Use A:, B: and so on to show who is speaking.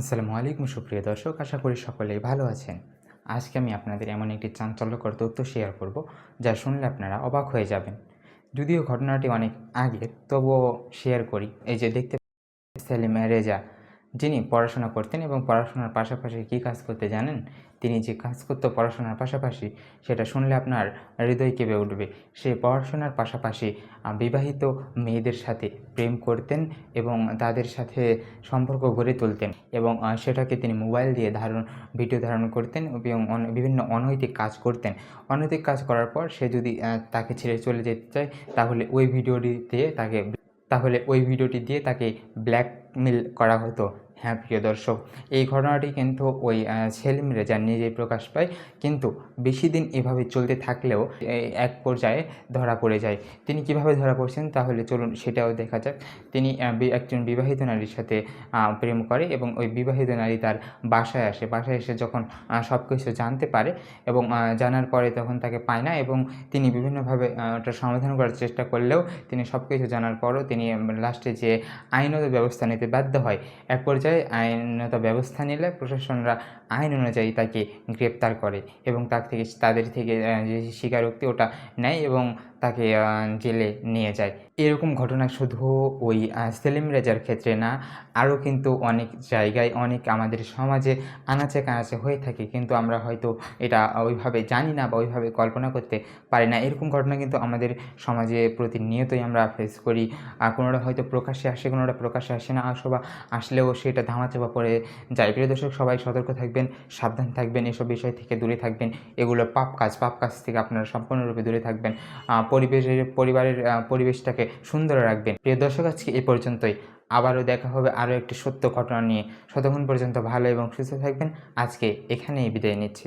A: আসসালামু আলাইকুম, সুপ্রিয় দর্শক। আশা করি সকলেই ভালো আছেন। আজকে আমি আপনাদের এমন একটি চাঞ্চল্যকর তথ্য শেয়ার করব, যা শুনলে আপনারা অবাক হয়ে যাবেন। যদিও ঘটনাটি অনেক আগের, তবুও শেয়ার করি। এই যে দেখতে সেলিম রেজা যিনি পড়াশোনা করতেন এবং পড়াশোনার পাশাপাশি কী কাজ করতে জানেন? তিনি যে কাজ করতো পড়াশোনার পাশাপাশি, সেটা শুনলে আপনার হৃদয় কেঁপে উঠবে। সে পড়াশোনার পাশাপাশি বিবাহিত মেয়েদের সাথে প্রেম করতেন এবং তাদের সাথে সম্পর্ক গড়ে তুলতেন এবং সেটাকে তিনি মোবাইল দিয়ে ধারণ, ভিডিও ধারণ করতেন এবং বিভিন্ন অনৈতিক কাজ করতেন। অনৈতিক কাজ করার পর সে যদি তাকে ছেড়ে চলে যেতে চায়, তাহলে ওই ভিডিওটি দিয়ে তাকে, তাহলে ওই ভিডিওটি দিয়ে তাকে ব্ল্যাকমেল করা হতো। হ্যাঁ প্রিয় দর্শক, এই ঘটনাটি কিন্তু ওই সেলিম রেজা নিজেই প্রকাশ পায়। কিন্তু বেশি দিন এভাবে চলতে থাকলেও এক পর্যায়ে ধরা পড়ে যায়। তিনি কীভাবে ধরা পড়ছেন তাহলে চলুন সেটাও দেখা যাক। তিনি একজন বিবাহিত নারীর সাথে প্রেম করে এবং ওই বিবাহিত নারী তার বাসায় আসে। বাসায় এসে যখন সব কিছু জানতে পারে এবং জানার পরে তখন তাকে পায় না এবং তিনি বিভিন্নভাবে ওটা সমাধান করার চেষ্টা করলেও তিনি সব কিছু জানার পরও তিনি লাস্টে যে আইনত ব্যবস্থা নিতে বাধ্য হয়, এক পর্যায়ে আইনত ব্যবস্থা নিলে প্রশাসনরা আইন অনুযায়ী তাকে গ্রেপ্তার করে এবং তার থেকে, তাদের থেকে যে স্বীকারোক্তি ওটা নেয় এবং তাকে জেলে নিয়ে যায়। এরকম ঘটনা শুধু ওই সেলিম রেজার ক্ষেত্রে না, আরও কিন্তু অনেক জায়গায়, অনেক আমাদের সমাজে আনাচে কানাচে হয়ে থাকে। কিন্তু আমরা হয়তো এটা ওইভাবে জানি না বা ওইভাবে কল্পনা করতে পারি না। এরকম ঘটনা কিন্তু আমাদের সমাজে প্রতিনিয়তই আমরা ফেস করি। আর কোনোটা হয়তো প্রকাশ্যে আসে, কোনোটা প্রকাশ্যে আসে না, অথবা আসলেও সেটা ধামাচাপা পড়ে যায়। প্রিয় দর্শক, সবাই সতর্ক থাকবেন, সাবধান থাকবেন, এসব বিষয় থেকে দূরে থাকবেন। এগুলো পাপ কাজ পাপ কাজ থেকে আপনারা সম্পূর্ণরূপে দূরে থাকবেন। পরিবেশের, পরিবারের পরিবেশটাকে সুন্দর রাখবেন। প্রিয় দর্শক, আজকে এ পর্যন্তই। আবারও দেখা হবে আরও একটি সত্য ঘটনা নিয়ে। শতক্ষণ পর্যন্ত ভালো এবং সুস্থ থাকবেন। আজকে এখানেই বিদায় নিচ্ছি।